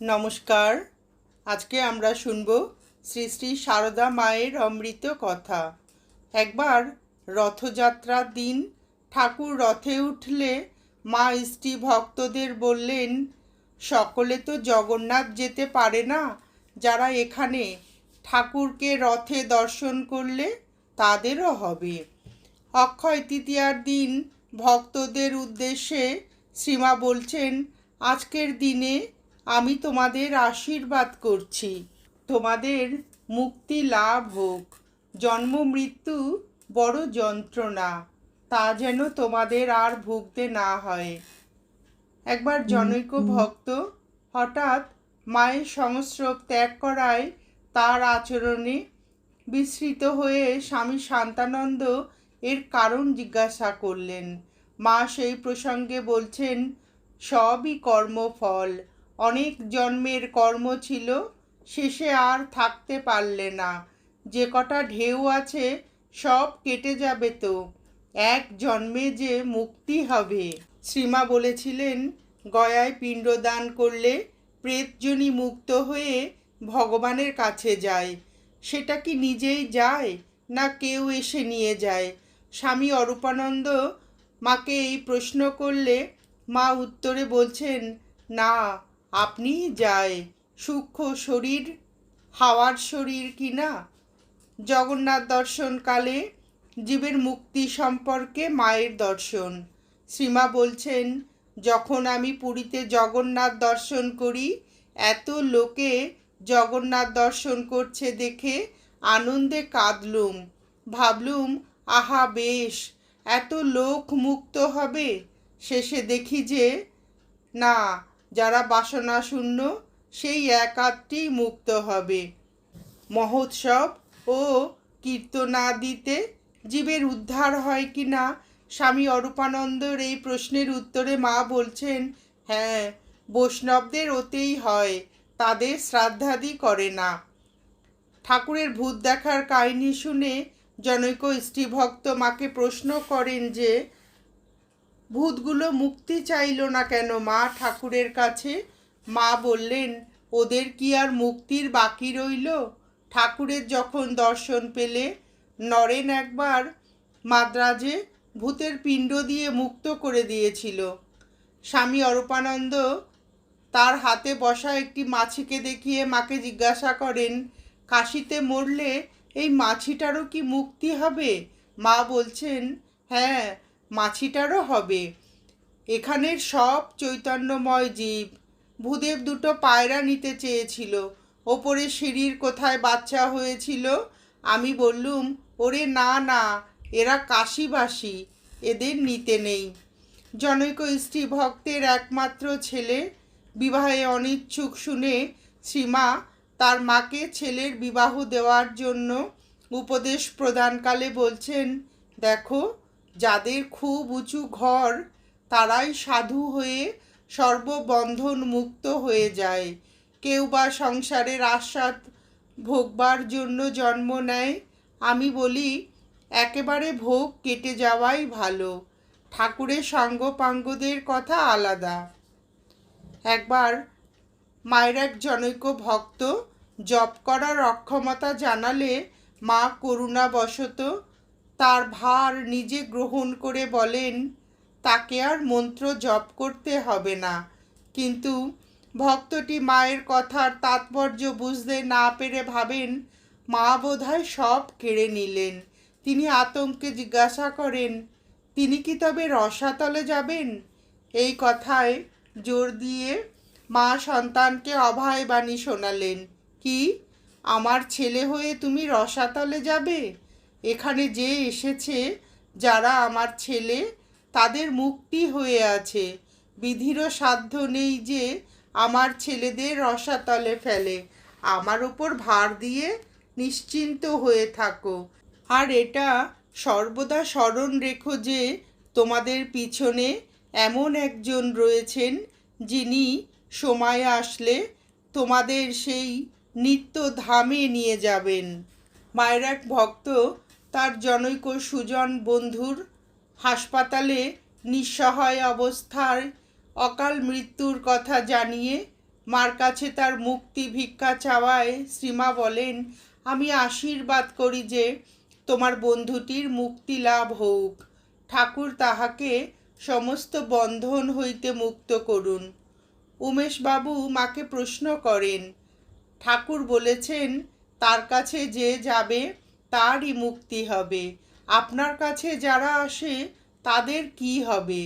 নমস্কার। আজকে আমরা শুনব শ্রী শ্রী সারদা মায়ের অমৃত কথা। একবার রথযাত্রার দিন ঠাকুর রথে উঠলে মা স্ত্রী ভক্তদের বললেন, সকলে তো জগন্নাথ যেতে পারে না। যারা এখানে ঠাকুরকে রথে দর্শন করলে তাদেরও হবে। অক্ষয় তৃতীয়ার দিন ভক্তদের উদ্দেশ্যে শ্রীমা বলছেন, আজকের দিনে আমি তোমাদের আশীর্বাদ করছি। তোমাদের মুক্তি লাভ হোক। জন্ম মৃত্যু বড় যন্ত্রণা। তা যেন তোমাদের আর ভুগতে না হয়। একবার জনৈক ভক্ত হঠাৎ মায়ের সংস্রব ত্যাগ করায় তার আচরণে বিস্মৃত হয়ে স্বামী শান্তানন্দ এর কারণ জিজ্ঞাসা করলেন। মা সেই প্রসঙ্গে বলছেন সবই কর্মফল। অনেক জন্মের কর্ম ছিল, শেষে আর থাকতে পারলে না। যে কটা ঢেউ আছে, সব কেটে যাবে তো। এক জন্মে যে মুক্তি হবে। শ্রীমা বলেছিলেন, গয়ায় পিণ্ডদান করলে প্রেতজনী মুক্ত হয়ে ভগবানের কাছে যায়। সেটা কি নিজেই যায়, না কেউ এসে নিয়ে যায়? স্বামী অরূপানন্দ মাকে এই প্রশ্ন করলে মা উত্তরে বলছেন, না আপনিই যায় সূক্ষ্ম শরীর, হাওয়ার শরীর কি না? জগন্নাথ দর্শনকালে জীবের মুক্তি সম্পর্কে মায়ের দর্শন। শ্রীমা বলছেন, যখন আমি পুরীতে জগন্নাথ দর্শন করি, এত লোকে জগন্নাথ দর্শন করছে দেখে আনন্দে কাঁদলুম। ভাবলুম, আহা বেশ, এত লোক মুক্ত হবে। শেষে দেখি যে, না যারা বাসনা শূন্য সেই একাত্মই মুক্ত হবে। মহোৎসব ও কীর্তনাদিতে জীবের উদ্ধার হয় কি না? স্বামী অরূপানন্দর এই প্রশ্নের উত্তরে মা বলছেন হ্যাঁ বৈষ্ণবদের ওতেই হয়, তাদের শ্রাদ্ধাদি করে না। ঠাকুরের ভূত দেখার কাহিনী শুনে জনৈক স্ত্রীভক্ত মাকে প্রশ্ন করেন যে ভূতগুলো মুক্তি চাইল না কেন? মা ঠাকুরের কাছে? মা বললেন, ওদের কি আর মুক্তির বাকি রইল? ঠাকুরের যখন দর্শন পেলে, নরেন একবার মাদ্রাজে ভূতের পিণ্ড দিয়ে মুক্ত করে দিয়েছিল। স্বামী অরূপানন্দ তার হাতে বসা একটি মাছিকে দেখিয়ে মাকে জিজ্ঞাসা করেন, কাশিতে মরলে এই মাছিটারও কি মুক্তি হবে? মা বলছেন হ্যাঁ মাছিটারও হবে। এখানের সব চৈতন্যময় জীব। ভূদেব দুটো পায়রা নিতে চেয়েছিল। ওপরে সিঁড়ির কোথায় বাচ্চা হয়েছিল? আমি বললুম, ওরে না না, এরা কাশিবাসী, এদের নিতে নেই। জনৈক স্ত্রী ভক্তের একমাত্র ছেলে। বিবাহে অনিচ্ছুক শুনে শ্রীমা তার মাকে ছেলের বিবাহ দেওয়ার জন্য উপদেশ প্রদানকালে বলছেন, দেখো যাদের খুব উঁচু ঘর, তারাই সাধু হয়ে সর্ববন্ধন মুক্ত হয়ে যায়। কেউ বা সংসারের আস্বাদ ভোগবার জন্য জন্ম নেয়। আমি বলি, একেবারে ভোগ কেটে যাওয়াই ভালো। ঠাকুরের সাঙ্গপাঙ্গদের কথা আলাদা। একবার মায়ের এক জনৈক ভক্ত জপ করার অক্ষমতা জানালে মা করুণাবশত তার ভার নিজে গ্রহণ করে বলেন, তাকে আর মন্ত্র জপ করতে হবে না। কিন্তু ভক্তটি মায়ের কথার তাৎপর্য বুঝতে না পেরে ভাবেন, মা বোধহয় সব কেড়ে নিলেন। তিনি আতঙ্কে জিজ্ঞাসা করেন, তিনি কি তবে রসাতলে যাবেন? এই কথায় জোর দিয়ে মা সন্তানকে অভয় বাণী শোনালেন, কি, আমার ছেলে হয়ে তুমি রসাতলে যাবে? এখানে যে এসেছে, যারা আমার ছেলে, তাদের মুক্তি হয়ে আছে। বিধিরও সাধ্য নেই যে আমার ছেলেদের রসাতলে ফেলে। আমার ওপর ভার দিয়ে নিশ্চিন্ত হয়ে থাকো। আর এটা সর্বদা স্মরণ রেখো যে তোমাদের পিছনে এমন একজন রয়েছেন, যিনি সময় আসলে তোমাদের সেই নিত্য ধামে নিয়ে যাবেন। মায়ের এক ভক্ত তার জনৈক সুজন বন্ধুর হাসপাতালে নিঃসহায় অবস্থায় অকাল মৃত্যুর কথা জানিয়ে মার কাছে তার মুক্তি ভিক্ষা চাওয়ায় শ্রীমা বলেন, আমি আশীর্বাদ করি যে তোমার বন্ধুটির মুক্তি লাভ হোক। ঠাকুর তাহাকে সমস্ত বন্ধন হইতে মুক্ত করুন। উমেশবাবু মাকে প্রশ্ন করেন, ঠাকুর বলেছেন, তার কাছে যে যাবে তারই মুক্তি হবে। আপনার কাছে যারা আসে, তাদের কি হবে?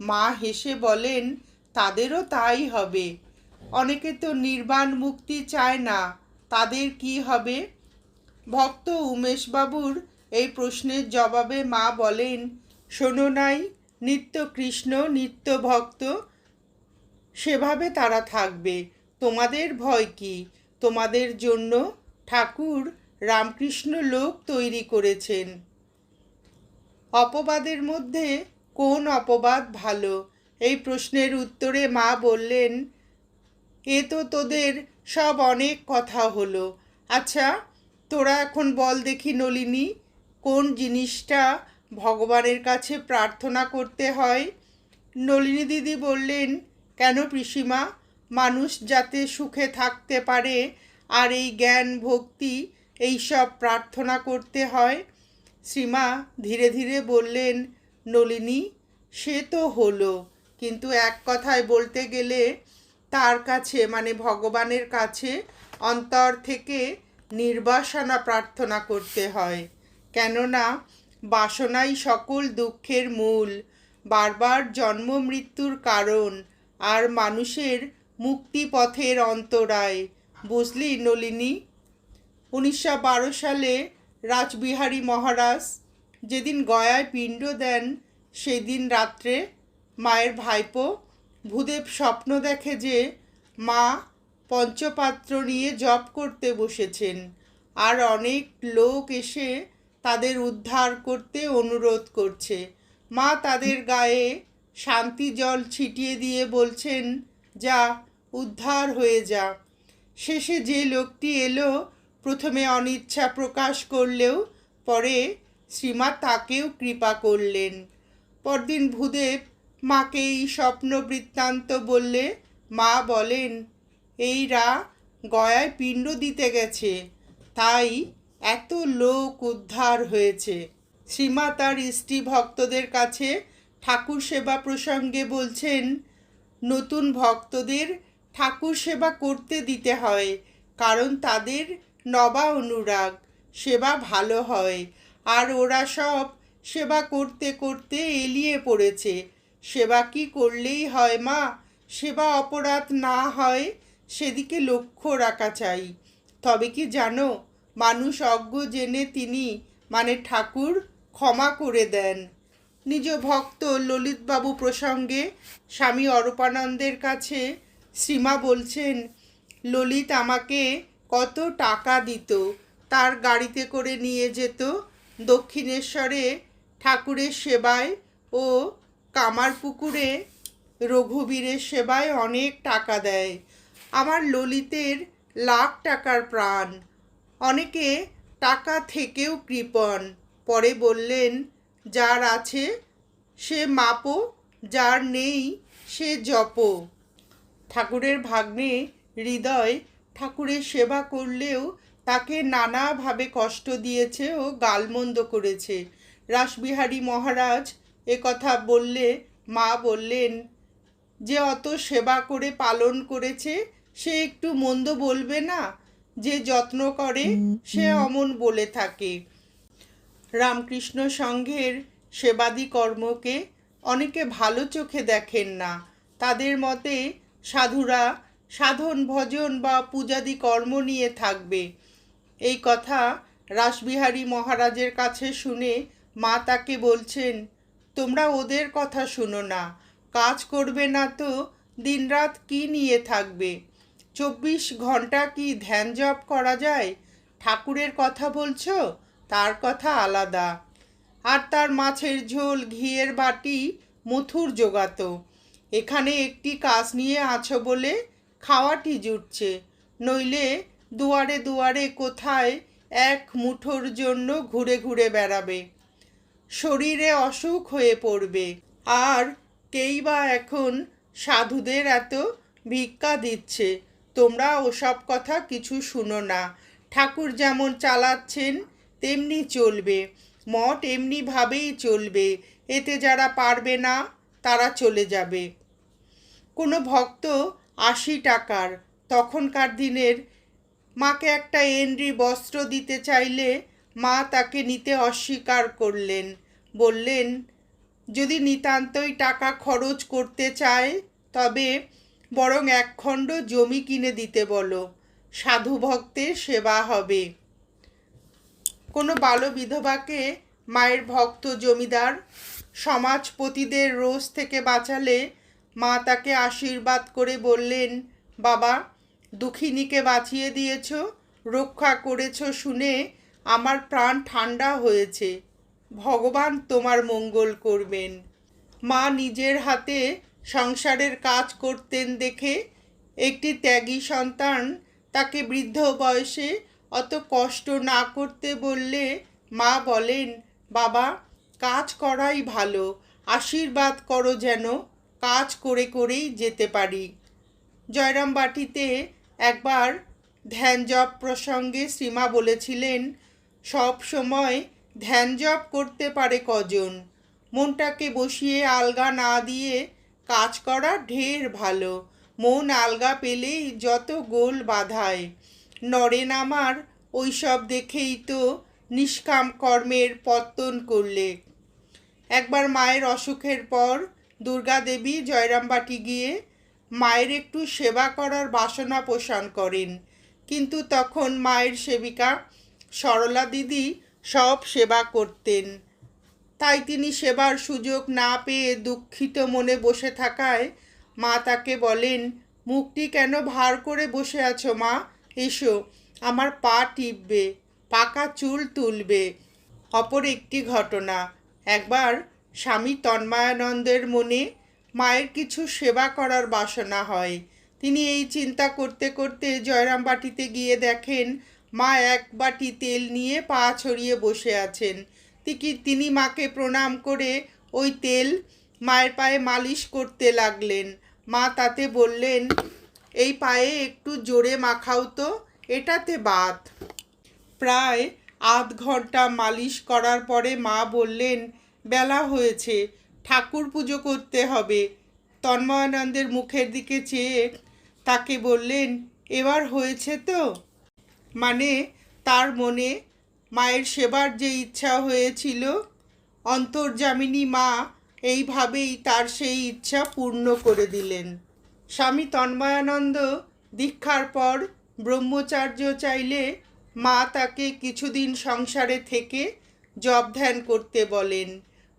মা হেসে বলেন, তাদেরও তাই হবে। অনেকে তো নির্বাণ মুক্তি চায় না, তাদের কি হবে? ভক্ত উমেশবাবুর এই প্রশ্নের জবাবে মা বলেন, শোনো নাই, নিত্য কৃষ্ণ, নিত্য ভক্ত, সেভাবে তারা থাকবে। তোমাদের ভয় কি? তোমাদের জন্য ঠাকুর রামকৃষ্ণ লোক তৈরি করেছেন। অপবাদের মধ্যে কোন অপবাদ ভালো? এই প্রশ্নের উত্তরে মা বললেন, এ তো তোদের সব অনেক কথা হলো। আচ্ছা তোরা এখন বল দেখি নলিনী, কোন জিনিসটা ভগবানের কাছে প্রার্থনা করতে হয়? নলিনী দিদি বললেন, কেন পিসিমা? মানুষ যাতে সুখে থাকতে পারে, আর এই জ্ঞান, ভক্তি এইসব প্রার্থনা করতে হয়। শ্রীমা ধীরে ধীরে বললেন, নলিনী, সে তো হলো। কিন্তু এক কথায় বলতে গেলে তার কাছে মানে ভগবানের কাছে অন্তর থেকে নির্বাসনা প্রার্থনা করতে হয়। কেননা বাসনাই সকল দুঃখের মূল। বারবার জন্ম মৃত্যুর কারণ আর মানুষের মুক্তিপথের অন্তরায়। বুঝলি নলিনী? উনিশশো বারো সালে রাজবিহারী মহারাজ যেদিন গয়ায় পিণ্ড দেন, সেদিন রাত্রে মায়ের ভাইপো ভূদেব স্বপ্ন দেখে যে মা পঞ্চপাত্র নিয়ে জপ করতে বসেছেন। আর অনেক লোক এসে তাদের উদ্ধার করতে অনুরোধ করছে। মা তাদের গায়ে শান্তি জল ছিটিয়ে দিয়ে বলছেন, যা, উদ্ধার হয়ে যা। শেষে যে লোকটি এলো প্রথমে অনিচ্ছা প্রকাশ করলেও পরে শ্রীমা তাকেও কৃপা করলেন। পরদিন ভূদেব মাকে এই স্বপ্ন বৃত্তান্ত বললে, মা বলেন এইরা গয়ায় পিণ্ড দিতে গেছে, তাই এত লোক উদ্ধার হয়েছে। শ্রীমা তার স্ত্রী ভক্তদের কাছে ঠাকুর সেবা প্রসঙ্গে বলছেন, নতুন ভক্তদের ঠাকুর সেবা করতে দিতে হয়, কারণ তাদের নবা অনুরাগ, সেবা ভালো হয়। আর ওরা সব সেবা করতে করতে এলিয়ে পড়েছে। সেবা কি করলেই হয় মা? সেবা অপরাধ না হয় সেদিকে লক্ষ্য রাখা চাই। তবে কি জানো, মানুষ অজ্ঞ জেনে তিনি মানে ঠাকুর ক্ষমা করে দেন। নিজ ভক্ত ললিতবাবু প্রসঙ্গে স্বামী অরূপানন্দের কাছে শ্রীমা বলছেন, ললিত আমাকে কত টাকা দিত, তার গাড়িতে করে নিয়ে যেত। দক্ষিণেশ্বরে ঠাকুরের সেবায় ও কামারপুকুরে রঘুবীরের সেবায় অনেক টাকা দেয়। আমার ললিতের লাখ টাকার প্রাণ। অনেকে টাকা থেকেও কৃপণ। পরে বললেন, যার আছে সে মাপো, যার নেই সে জপ। ঠাকুরের ভাগ্নে হৃদয় ঠাকুরের সেবা করলেও তাকে নানাভাবে কষ্ট দিয়েছে ও গালমন্দ করেছে। রাসবিহারী মহারাজ এ কথা বললে মা বললেন যে অত সেবা করে পালন করেছে সে একটু মন্দ বলবে না? যে যত্ন করে সে অমন বলে থাকে। রামকৃষ্ণ সংঘের সেবাদি কর্মকে অনেকে ভালো চোখে দেখেন না। তাদের মতে সাধুরা সাধন, ভজন বা পূজাদি কর্ম নিয়ে থাকবে। এই কথা রাসবিহারী মহারাজের কাছে শুনে মা তাকে বলছেন, তোমরা ওদের কথা শুনো না, কাজ করবে না তো, দিনরাত কি নিয়ে থাকবে? চব্বিশ ঘণ্টা কি ধ্যান জপ করা যায়? ঠাকুরের কথা বলছো? তার কথা আলাদা। আর তার মাছের ঝোল, ঘিয়ের বাটি, মথুর জোগাতো। এখানে একটি কাজ নিয়ে আছো বলে খাওয়াটি জুটছে। নইলে দুয়ারে দুয়ারে কোথায় এক মুঠোর জন্য ঘুরে ঘুরে বেড়াবে। শরীরে অসুখ হয়ে পড়বে। আর কেই বা এখন সাধুদের এত ভিক্ষা দিচ্ছে? তোমরা ওসব কথা কিছু শুনো না। ঠাকুর যেমন চালাচ্ছেন, তেমনি চলবে। মঠ এমনিভাবেই চলবে। এতে যারা পারবে না, তারা চলে যাবে। কোনো ভক্ত আশি টাকার। তখনকার দিনের মাকে একটা এন্ড্রি বস্ত্র দিতে চাইলে মা তাকে নিতে অস্বীকার করলেন। বললেন, যদি নিতান্তই টাকা খরচ করতে চায়, তবে বরং একখণ্ড জমি কিনে দিতে বলো। সাধু ভক্তের সেবা হবে। কোনো বাল বিধবাকে মায়ের ভক্ত জমিদার, সমাজপতিদের রোষ থেকে বাঁচালে মা তাকে আশীর্বাদ করে বললেন, বাবা, দুঃখিনীকে বাঁচিয়ে দিয়েছ, রক্ষা করেছ শুনে আমার প্রাণ ঠান্ডা হয়েছে। ভগবান তোমার মঙ্গল করবেন। মা নিজের হাতে সংসারের কাজ করতেন দেখে একটি ত্যাগী সন্তান তাকে বৃদ্ধ বয়সে অত কষ্ট না করতে বললে মা বলেন, বাবা, কাজ করাই ভালো, আশীর্বাদ করো যেন কাজ করে করেই যেতে পারি। জয়রামবাটিতে একবার ধ্যান জপ প্রসঙ্গে শ্রীমা বলেছিলেন, সব সময় ধ্যান জপ করতে পারে কজন। মনটাকে বসিয়ে আলগা না দিয়ে কাজ করা ঢের ভালো। মন আলগা পেলেই যত গোল বাধায়। নরেন আমার ওইসব দেখেই তো নিষ্কাম কর্মের পত্তন করলে। একবার মায়ের অসুখের পর দুর্গা দেবী জয়রামবাটি গিয়ে মায়ের একটু সেবা করার বাসনা পোষণ করেন। কিন্তু তখন মায়ের সেবিকা সরলা দিদি সব সেবা করতেন। তাই তিনি সেবার সুযোগ না পেয়ে দুঃখিত মনে বসে থাকায় মা তাকে বলেন, মুখটি কেন ভার করে বসে আছো মা? এসো, আমার পা টিপবে, পাকা চুল তুলবে। অপর একটি ঘটনা, একবার স্বামী তন্ময়ানন্দের মনে মায়ের কিছু সেবা করার বাসনা হয়। তিনি এই চিন্তা করতে করতে জয়রামবাটিতে গিয়ে দেখেন, মা এক বাটি তেল নিয়ে পা ছড়িয়ে বসে আছেন। তিনি মাকে প্রণাম করে ওই তেল মায়ের পায়ে মালিশ করতে লাগলেন। মা তাতে বললেন, এই পায়ে একটু জোরে মাখাও তো, এটাতে বাত। প্রায় আধ ঘণ্টা মালিশ করার পরে মা বললেন বেলা হয়েছে। ঠাকুর পুজো করতে হবে। তন্ময়ানন্দের মুখের দিকে চেয়ে তাকে বললেন, এবার হয়েছে তো? মানে তার মনে মায়ের সেবার যে ইচ্ছা হয়েছিল অন্তর্জামিনী মা এইভাবেই তার সেই ইচ্ছা পূর্ণ করে দিলেন। স্বামী তন্ময়ানন্দ দীক্ষার পর ব্রহ্মচার্য চাইলে মা তাকে কিছুদিন সংসারে থেকে জব ধ্যান করতে বলেন।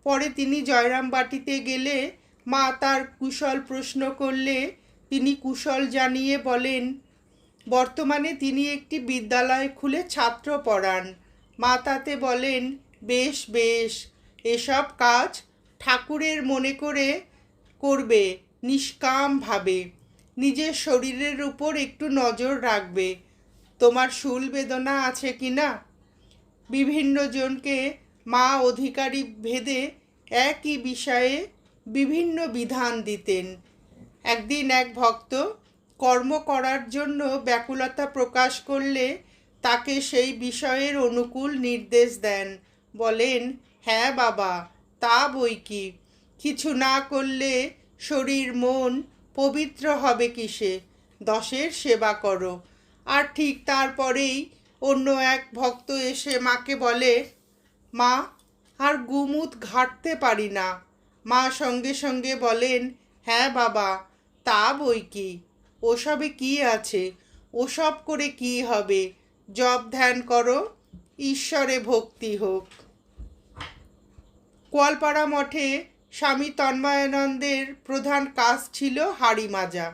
পরে তিনি জয়রামবাটিতে গেলে মা তার কুশল প্রশ্ন করলে তিনি কুশল জানিয়ে বলেন, বর্তমানে তিনি একটি বিদ্যালয় খুলে ছাত্র পড়ান। মা তাতে বলেন, বেশ বেশ, এসব কাজ ঠাকুরের মনে করে করবে, নিষ্কামভাবে। নিজের শরীরের উপর একটু নজর রাখবে। তোমার শুল বেদনা আছে কি না? বিভিন্ন জনকে মা অধিকারী ভেদে একই বিষয়ে বিভিন্ন বিধান দিতেন। একদিন এক ভক্ত কর্ম করার জন্য ব্যাকুলতা প্রকাশ করলে তাকে সেই বিষয়ের অনুকূল নির্দেশ দেন। বলেন হ্যাঁ বাবা, তা বই কি? কিছু না করলে শরীর, মন পবিত্র হবে কিসে? দশের সেবা করো। আর ঠিক তারপরেই অন্য এক ভক্ত এসে মাকে বলে মা, আর গুমুত ঘাটতে পারি না। মা সঙ্গে সঙ্গে বলেন হ্যাঁ বাবা, তা বই কি? ওসবে কি আছে? ওসব করে কি হবে? জব ধ্যান করো, ঈশ্বরে ভক্তি হোক। কোয়ালপাড়া মঠে স্বামী তন্ময়ানন্দের প্রধান কাজ ছিল হাড়ি মাজা।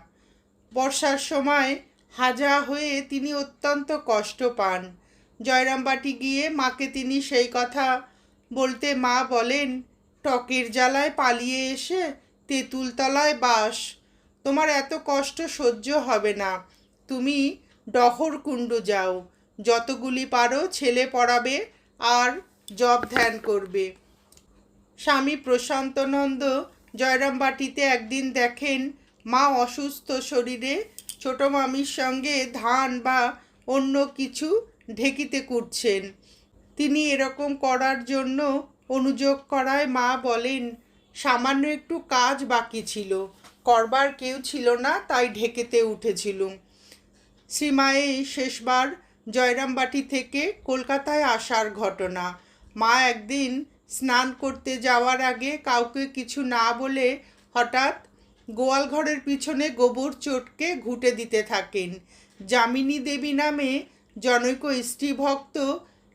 বর্ষার সময় হাজা হয়ে তিনি অত্যন্ত কষ্ট পান। জয়রামবাটি গিয়ে মাকে তিনি সেই কথা বলতে মা বলেন, টকের জ্বালায় পালিয়ে এসে তেঁতুলতলায় বাস। তোমার এত কষ্ট সহ্য হবে না। তুমি ডহরকুণ্ড যাও। যতগুলি পারো ছেলে পড়াবে আর জব ধ্যান করবে স্বামী প্রশান্তনন্দ জয়রামবাটিতে একদিন দেখেন মা অসুস্থ শরীরে ছোট মামির সঙ্গে ধান বা অন্য কিছু ঢেকিতে কুটছেন। তিনি এরকম করার জন্য অনুযোগ করায় মা বলেন, সামান্য একটু কাজ বাকি ছিল। করবার কেউ ছিল না, তাই ঢেকেতে উঠেছিলুম। শ্রীমায়ে শেষবার জয়রামবাটি থেকে কলকাতায় আসার ঘটনা। মা একদিন স্নান করতে যাওয়ার আগে কাউকে কিছু না বলে হঠাৎ গোয়াল ঘরের পিছনে গোবর চটকে ঘুঁটে দিতে থাকেন। যামিনী দেবী নামে জনৈক স্ত্রীভক্ত,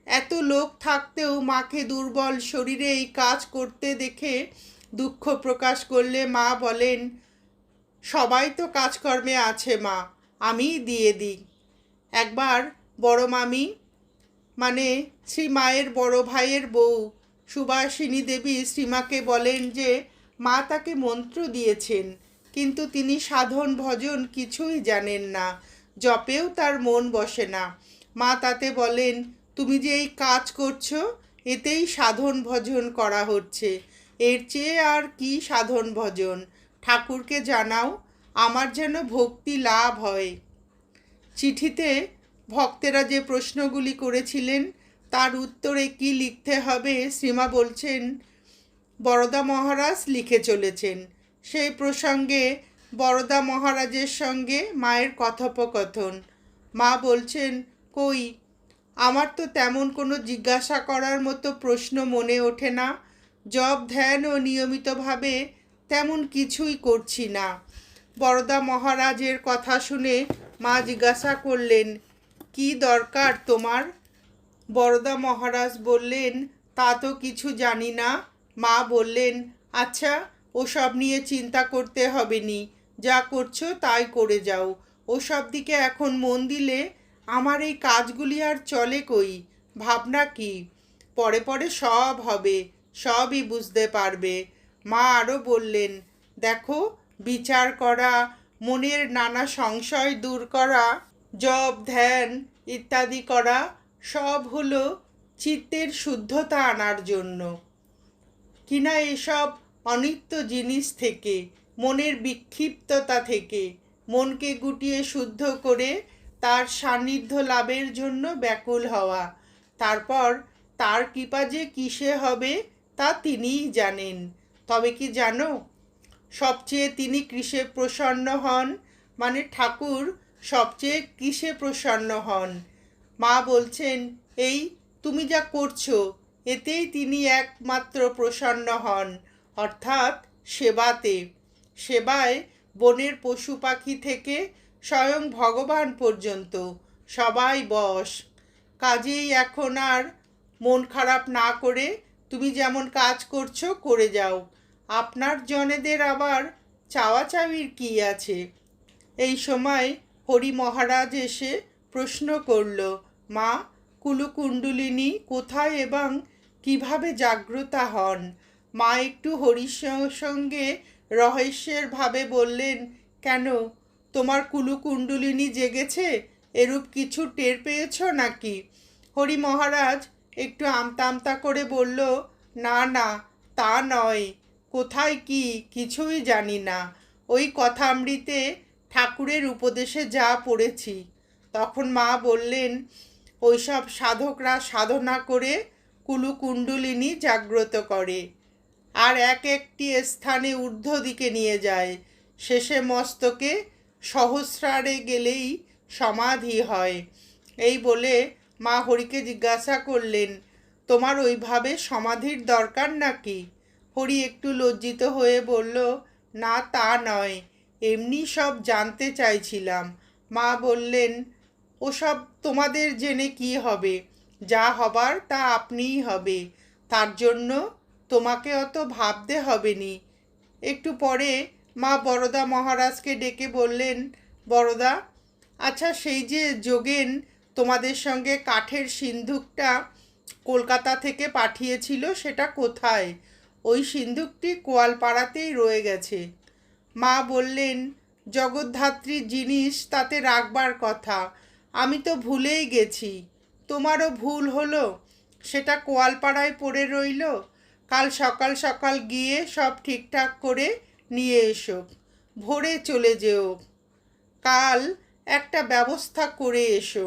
এত লোক থাকতেও মাকে দুর্বল শরীরে এই কাজ করতে দেখে দুঃখ প্রকাশ করলে মা বলেন, সবাই তো কাজকর্মে আছে মা আমিই দিয়ে দিই। একবার বড় মামি মানে শ্রী মায়ের বড় ভাইয়ের বউ সুভাষিনী দেবী শ্রীমাকে বলেন যে, মা তাকে মন্ত্র দিয়েছেন, কিন্তু তিনি সাধন ভজন কিছুই জানেন না, জপেও তার মন বসে না। মা তাতে বলেন, তুমি যে এই কাজ করছ, এতেই সাধন ভজন করা হচ্ছে। এর চেয়ে আর কি সাধন ভজন? ঠাকুরকে জানাও, আমার যেন ভক্তি লাভ হয়। চিঠিতে ভক্তেরা যে প্রশ্নগুলি করেছিলেন, তার উত্তরে কি লিখতে হবে শ্রীমা বলছেন, বরদা মহারাজ লিখে চলেছেন। সেই প্রসঙ্গে বরদা মহারাজের সঙ্গে মায়ের কথোপকথন। মা বলছেন কই? আমার তো তেমন কোনো জিজ্ঞাসা করার মতো প্রশ্ন মনে ওঠে না। জব ধ্যান ও নিয়মিতভাবে তেমন কিছুই করছি না। বরদা মহারাজের কথা শুনে মা জিজ্ঞাসা করলেন, কি দরকার তোমার? বরদা মহারাজ বললেন, তা তো কিছু জানি না। মা বললেন আচ্ছা ওসব নিয়ে চিন্তা করতে হবে নি। যা করছ তাই করে যাও। ওসব দিকে এখন মন দিলে আমার এই কাজগুলি আর চলে কই? ভাবনা কি? পরে পরে সব হবে, সবই বুঝতে পারবে। মা আরও বললেন, দেখো, বিচার করা, মনের নানা সংশয় দূর করা জপ ধ্যান ইত্যাদি করা, সব হলো চিত্তের শুদ্ধতা আনার জন্য। কিনা এসব অনিত্য জিনিস থেকে, মনের বিক্ষিপ্ততা থেকে, মনকে গুটিয়ে শুদ্ধ করে তার সান্নিধ্য লাভের জন্য ব্যাকুল হওয়া। তারপর তার কৃপা যে কিসে হবে তা তিনিই জানেন। তবে কি জানো, সবচেয়ে তিনি কিসে প্রসন্ন হন মানে ঠাকুর সবচেয়ে কিসে প্রসন্ন হন। মা বলছেন, এই তুমি যা করছ, এতেই তিনি একমাত্র প্রসন্ন হন, অর্থাৎ সেবাতে। সেবায় বনের পশু পাখি থেকে স্বয়ং ভগবান পর্যন্ত সবাই বস কাজেই এখন আর মন খারাপ না করে তুমি যেমন কাজ করছ, করে যাও। আপনার জনেদের আবার চাওয়া চাওয়ির কী আছে? এই সময় হরি মহারাজ এসে প্রশ্ন করল, মা, কুলুকুণ্ডলিনী কোথায় এবং কীভাবে জাগ্রতা হন? মা একটু হরির সঙ্গে রহস্যের ভাবে বললেন, কেন? তোমার কুলুকুণ্ডলিনী জেগেছে, এরূপ কিছু টের পেয়েছ নাকি? হরি মহারাজ একটু আমতা আমতা করে বলল, না না, তা নয়। কোথায় কি, কিছুই জানি না। ওই কথামৃতে ঠাকুরের উপদেশে যা পড়েছি। তখন মা বললেন, ওইসব সাধকরা সাধনা করে কুলুকুণ্ডলিনী জাগ্রত করে। আর এক একটি স্থানে ঊর্ধ্ব দিকে নিয়ে যায়। শেষে মস্তকে সহস্রারে গেলেই সমাধি হয়। এই বলে মা হরিকে জিজ্ঞাসা করলেন, তোমার ওইভাবে সমাধির দরকার নাকি? হরি একটু লজ্জিত হয়ে বলল, না, তা নয়, এমনি সব জানতে চাইছিলাম। মা বললেন, ওসব তোমাদের জেনে কি হবে? যা হবার তা আপনিই হবে। তার জন্য তোমাকে অত ভাবতে হবে নি। একটু পরে মা বরদা মহারাজকে ডেকে বললেন, বরদা আচ্ছা সেই যে যোগেন তোমাদের সঙ্গে কাঠের সিন্ধুকটা কলকাতা থেকে পাঠিয়েছিল, সেটা কোথায়? ওই সিন্ধুকটি কোয়ালপাড়াতেই রয়ে গেছে। মা বললেন জগদ্ধাত্রীর জিনিস তাতে রাখবার কথা। আমি তো ভুলেই গেছি। তোমারও ভুল হলো। সেটা কোয়ালপাড়ায় পড়ে রইল। কাল সকাল সকাল গিয়ে সব ঠিকঠাক করে নিয়ে এসো, ভোরে চলে যেও। কাল একটা ব্যবস্থা করে এসো।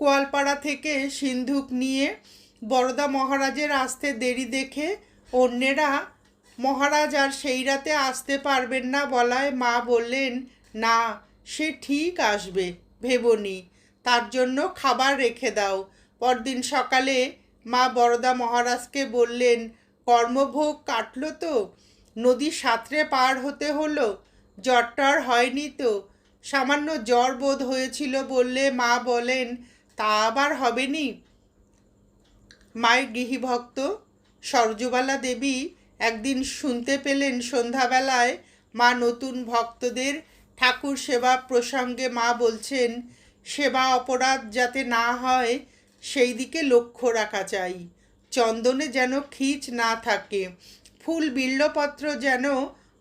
কোয়ালপাড়া থেকে সিন্ধুক নিয়ে বরদা মহারাজের আসতে দেরি দেখে অন্যেরা, মহারাজ আর সেই রাতে আসতে পারবেন না বলায় মা বললেন, না, সে ঠিক আসবে ভেবনি তার জন্য খাবার রেখে দাও। পরদিন সকালে মা বরদা মহারাজকে বললেন, কর্মভোগ কাটলো তো নদী সাঁতরে পার হতে হলো। জ্বরটার হয়নি তো। সামান্য জ্বর বোধ হয়েছিল বললে মা বলেন, তা আবার হবে নি? মায়ের গৃহীভক্ত সরজবালা দেবী একদিন শুনতে পেলেন সন্ধ্যাবেলায় মা নতুন ভক্তদের ঠাকুর সেবা প্রসঙ্গে মা বলছেন, সেবা অপরাধ যাতে না হয়, সেই দিকে লক্ষ্য রাখা চাই। চন্দনে যেন খিচ না থাকে। ফুল বিল্লপত্র যেন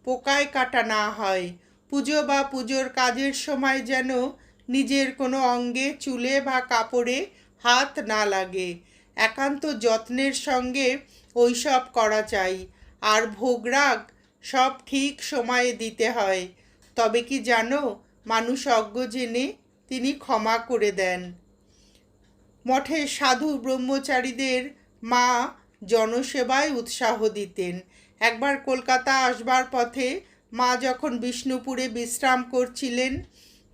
পোকায় কাটা না হয়। পুজো বা পুজোর কাজের সময় যেন নিজের কোনো অঙ্গে চুলে বা কাপড়ে হাত না লাগে। একান্ত যত্নের সঙ্গে ওইসব করা চাই। আর ভোগরাগ সব ঠিক সময়ে দিতে হয়। তবে কি জানো, মানুষ অজ্ঞ জেনে তিনি ক্ষমা করে দেন। মঠে সাধু ব্রহ্মচারীদের মা জনসেবায় উৎসাহ দিতেন। একবার কলকাতা আসবার পথে মা যখন বিষ্ণুপুরে বিশ্রাম করছিলেন,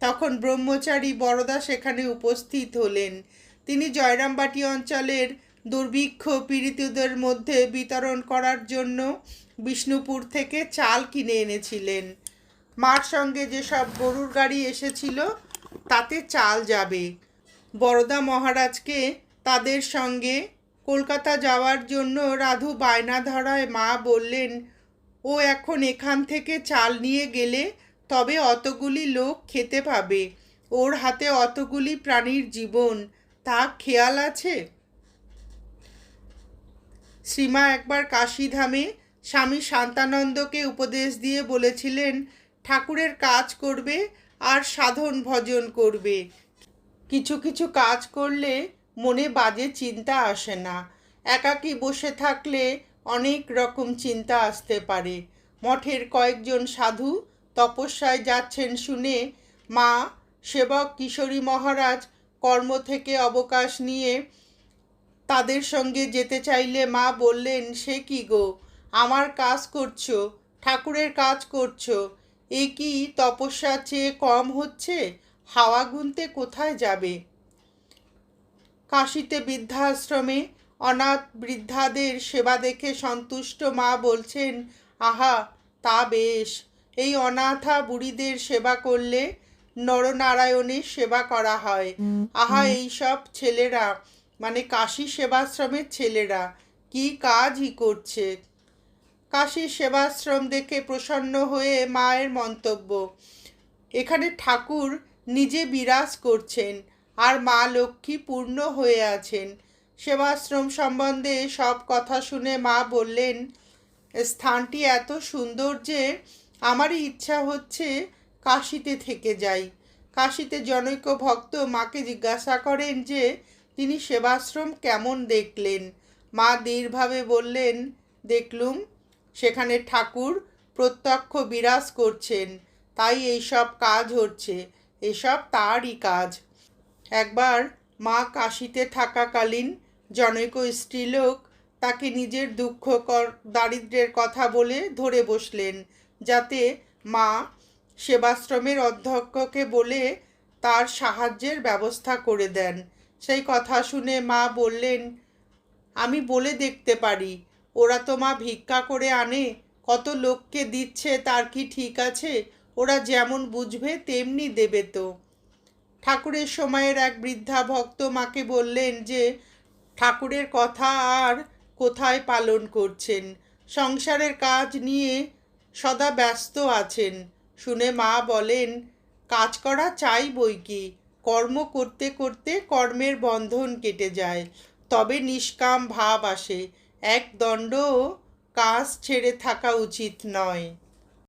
তখন ব্রহ্মচারী বরদা সেখানে উপস্থিত হলেন। তিনি জয়রামবাটি অঞ্চলের দুর্ভিক্ষ পীড়িতদের মধ্যে বিতরণ করার জন্য বিষ্ণুপুর থেকে চাল কিনে এনেছিলেন। মার সঙ্গে যেসব গরুর গাড়ি এসেছিল, তাতে চাল যাবে। বরদা মহারাজকে তাদের সঙ্গে কলকাতা যাওয়ার জন্য রাধু বায়না ধরায় মা বললেন, ও এখন এখান থেকে চাল নিয়ে গেলে তবে অতগুলি লোক খেতে পাবে। ওর হাতে অতগুলি প্রাণীর জীবন। তা খেয়াল আছে? শ্রীমা একবার কাশীধামে স্বামী শান্তানন্দকে উপদেশ দিয়ে বলেছিলেন, ঠাকুরের কাজ করবে আর সাধন ভজন করবে। কিছু কিছু কাজ করলে মনে বাজে চিন্তা আসে না। একাকী বসে থাকলে অনেক রকম চিন্তা আসতে পারে। মঠের কয়েকজন সাধু তপস্যায় যাচ্ছেন শুনে মা, সেবক, কিশোরী মহারাজ কর্ম থেকে অবকাশ নিয়ে তাদের সঙ্গে যেতে চাইলে মা বললেন, সে কি গো? আমার কাজ করছ, ঠাকুরের কাজ করছ। এ কি তপস্যা চেয়ে কম হচ্ছে? হাওয়া গুনতে কোথায় যাবে? কাশিতে বৃদ্ধাশ্রমে অনাথ বৃদ্ধাদের সেবা দেখে সন্তুষ্ট মা বলছেন আহা তা বেশ। এই অনাথা বুড়িদের সেবা করলে নরনারায়ণের সেবা করা হয়। আহা এই সব ছেলেরা মানে কাশি সেবাশ্রমের ছেলেরা কি কাজই করছে? কাশি সেবাশ্রম দেখে প্রসন্ন হয়ে মায়ের মন্তব্য এখানে ঠাকুর নিজে বিরাজ করছেন। আর মা লক্ষ্মী পূর্ণ হয়ে আছেন। সেবাশ্রম সম্বন্ধে সব কথা শুনে মা বললেন, স্থানটি এত সুন্দর যে আমারই ইচ্ছা হচ্ছে কাশিতে থেকে যাই। কাশিতে জনৈক ভক্ত মাকে জিজ্ঞাসা করেন যে, তিনি সেবাশ্রম কেমন দেখলেন? মা দৃঢ়ভাবে বললেন, দেখলুম, সেখানে ঠাকুর প্রত্যক্ষ বিরাজ করছেন। তাই এইসব কাজ হচ্ছে, এসব তারই কাজ। একবার মা কাশিতে থাকাকালীন জনৈক স্ত্রীলোক তাকে নিজের দুঃখ দারিদ্রের কথা বলে ধরে বসলেন, যাতে মা সেবাশ্রমের অধ্যক্ষকে বলে তার সাহায্যের ব্যবস্থা করে দেন। সেই কথা শুনে মা বললেন, আমি বলে দেখতে পারি, ওরা তো মা ভিক্ষা করে আনে, কত লোককে দিচ্ছে তার কি ঠিক আছে? ওরা যেমন বুঝবে তেমনি দেবে তো। ঠাকুরের সময়ের এক বৃদ্ধা ভক্ত মাকে বললেন যে, ঠাকুরের কথা আর কোথায় পালন করছেন? সংসারের কাজ নিয়ে সদা ব্যস্ত আছেন শুনে মা বলেন, কাজ করা চাই বই কি? কর্ম করতে করতে কর্মের বন্ধন কেটে যায়। তবে নিষ্কাম ভাব আসে। এক দণ্ড কাজ ছেড়ে থাকা উচিত নয়।